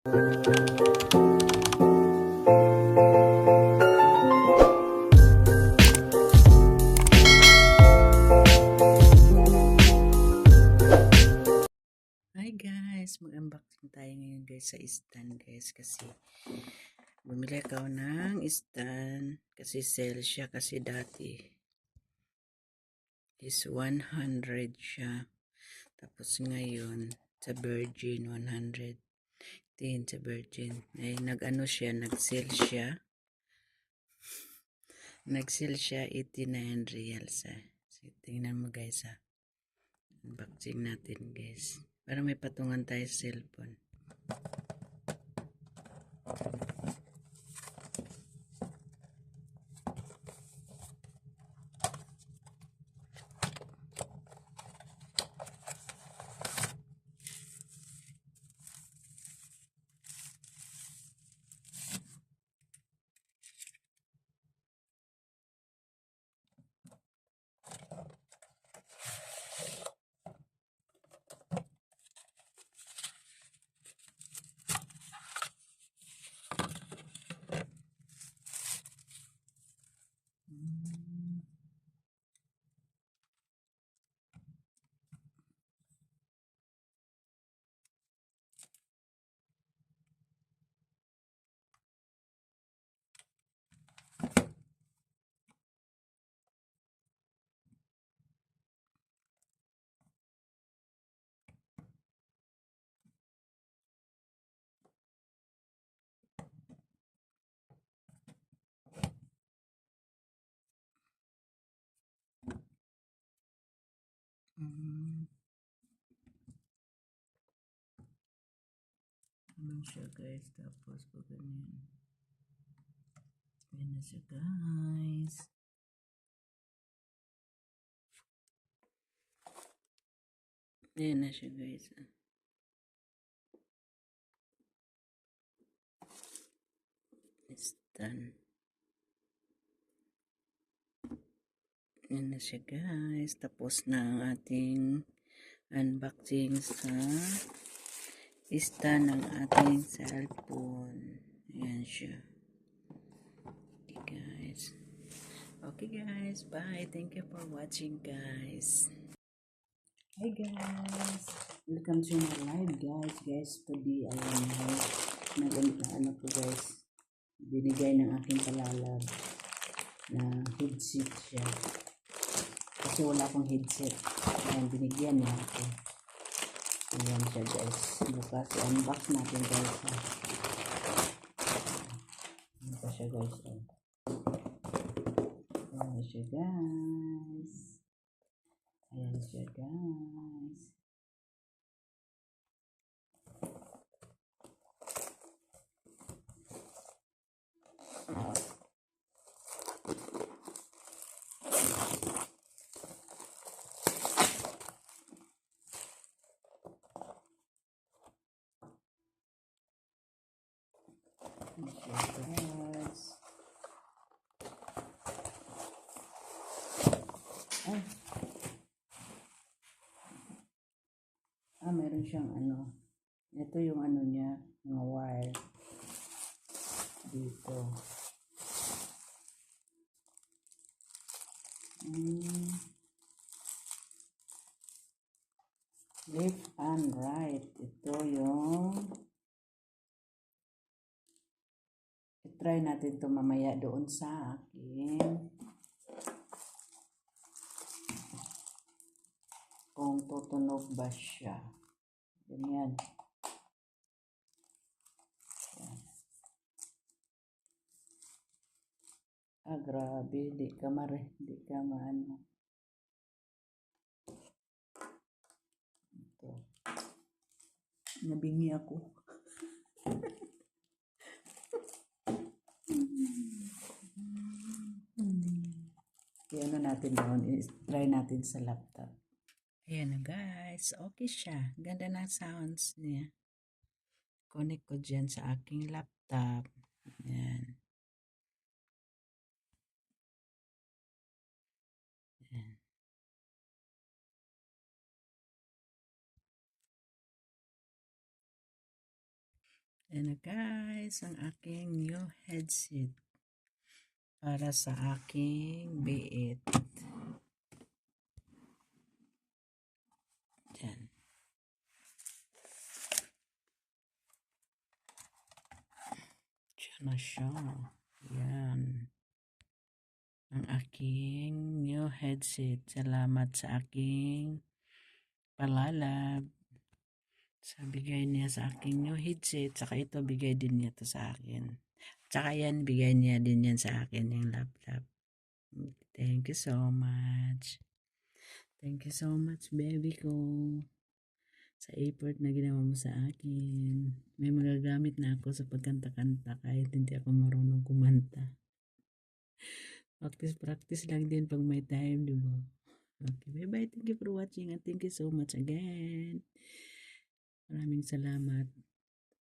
Hi guys, mag-unboxing tayo ngayon guys sa stand guys. Kasi bumili ako ng stand kasi sale siya kasi dati is 100 siya. Tapos ngayon sa Virgin 110 sa Virgin ay nag-ano siya nag-sale siya nag-sale siya 89 reals ah. so, tingnan mo guys ah unboxing natin guys para may patungan tayo sa cellphone. Mm. Ano siya guys, tapos pag ganyan. Yan na siya guys. Yan na guys. It's done. Yan na siya guys. Tapos na ang ating unboxing sa ista ng ating cellphone. Ayan siya. Okay guys. Okay guys. Bye. Thank you for watching guys. Hi guys. Welcome to my live guys. Guys, today ay nag ano ko guys. Binigay ng aking palalab na headset siya. Kasi wala akong headset. Ayan, binigyan niya ako. Ayan siya guys. Bukas, unbox natin guys. Ayan pa siya guys. Oh. Ayan siya guys. Ayan siya guys. Ayan siya guys. Ah, meron siyang ano. Ito yung ano niya, mga wire. Dito. Mm. Left and right. Ito yung try natin to mamaya doon sa akin. Kung tutunog ba siya. Ganyan. Yan. Ah, grabe. Di ka mare. Di ka maano. Ito. Nabingi ako. Iano natin doon, try natin sa laptop. Ayan na guys, okay siya. Ganda na sounds niya. Connect ko dyan sa aking laptop. Ayan. Ayan. Ayan na guys, ang aking new headset para sa aking biit. Yan. Diyan na siya. Yan. Ang aking new headset. Salamat sa aking palalab. Sa bigay niya sa aking new headset. Saka ito bigay din niya to sa akin. Tsaka yan, bigay niya din yan sa akin yung laptop. Thank you so much. Thank you so much, baby ko. Sa effort na ginawa mo sa akin. May magagamit na ako sa pagkanta-kanta kahit hindi ako marunong kumanta. Practice, practice lang din pag may time, di ba? Okay, bye-bye. Thank you for watching and thank you so much again. Maraming salamat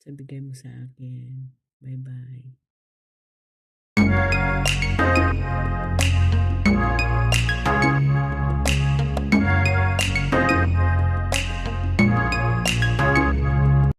sa bigay mo sa akin. Bye-bye.